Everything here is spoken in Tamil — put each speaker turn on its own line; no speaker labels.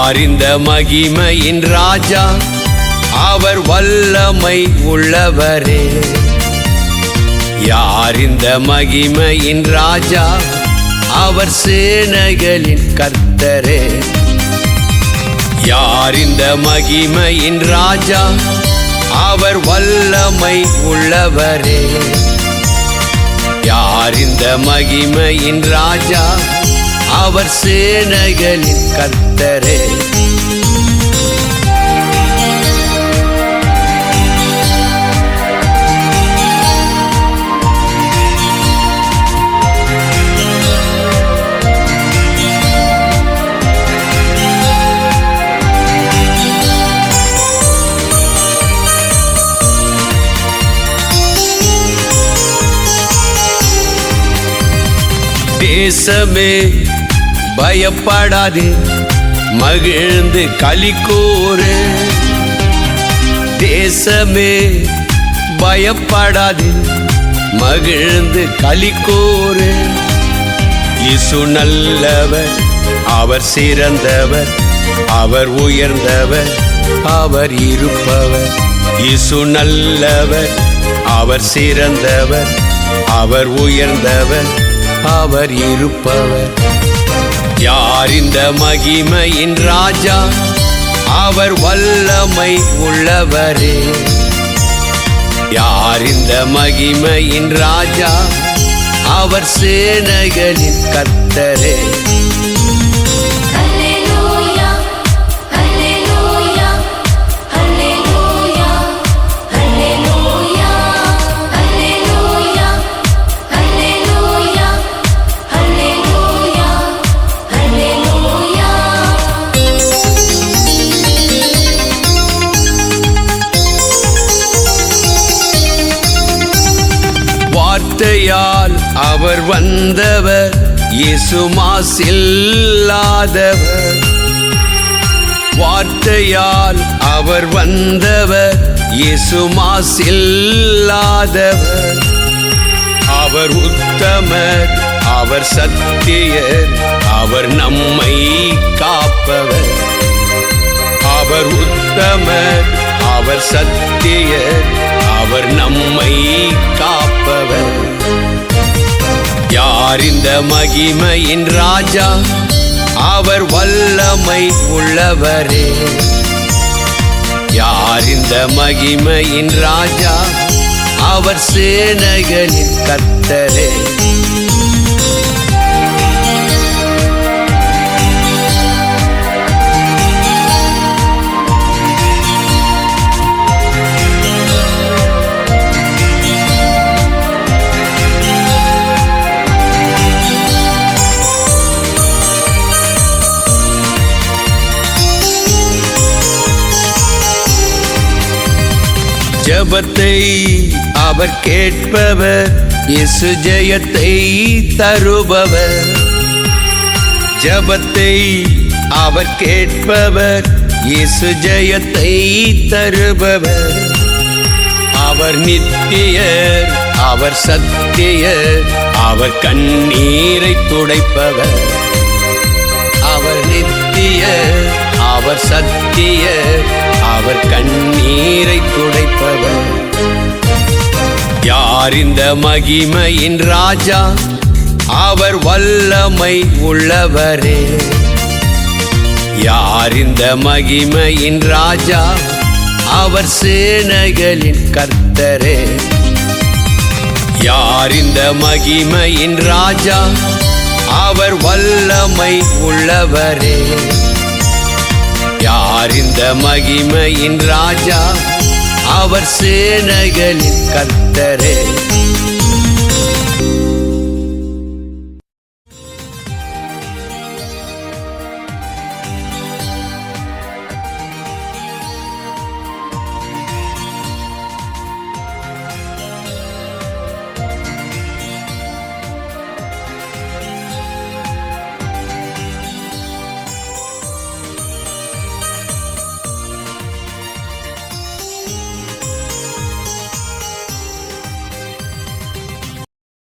யார் மகிமையின் ராஜா அவர் வல்லமை உள்ளவரே. யார் இந்த மகிமையின் ராஜா அவர் சேனைகளின் கர்த்தரே. யார் இந்த மகிமையின் ராஜா அவர் வல்லமை உள்ளவரே. யார் இந்த மகிமையின் ராஜா அவர் சேனைகளின் கத்தரே தேசமே பயப்படாதே. மகிழ்ந்து களி கூறு தேசமே பயப்படாதே. மகிழ்ந்து களி கூறு இசு நல்லவர் அவர் சிறந்தவர் அவர் உயர்ந்தவர் அவர் இருப்பவர். இசு நல்லவர் அவர் சிறந்தவர் அவர் உயர்ந்தவர் அவர் இருப்பவர். யார் இந்த மகிமையின் ராஜா? அவர் வல்லமை உள்ளவரே. யார் இந்த மகிமையின் ராஜா? அவர் சேனைகளின்
கத்தரே
வார்த்தையால் அவர் வந்தவர் இயேசுமாசில்லாதவர். வார்த்தையால் அவர் வந்தவர் இயேசுமாசில்லாதவர். அவர் உத்தமர் அவர் சத்தியர் அவர் நம்மை காப்பவர். அவர் உத்தமர் அவர் சத்தியர் அவர் நம்மை அறிந்த மகிமையின் ராஜா அவர் வல்லமை உள்ளவரே. யார் இந்த மகிமையின் ராஜா அவர் சேனைகளின் கத்தரே ஜபத்தை அவர் கேட்பவர் இயேசு ஜெயத்தை தருபவர். ஜபத்தை அவர் கேட்பவர் இயேசு ஜெயத்தை தருபவர். அவர் நித்தியர் அவர் சத்தியர் அவர் கண்ணீரை துடைப்பவர். அவர் நித்தியர் அவர் சத்தியர் அவர் கண்ணீரை துடைப்பவர். யார் இந்த மகிமையின் ராஜா? அவர் வல்லமை உள்ளவரே. யார் இந்த மகிமையின் ராஜா? அவர் சேனைகளின் கர்த்தரே. யார் இந்த மகிமையின் ராஜா? அவர் வல்லமை உள்ளவரே. அறிந்த மகிமையின் ராஜா. அவர் சேனைகளின் கத்தரே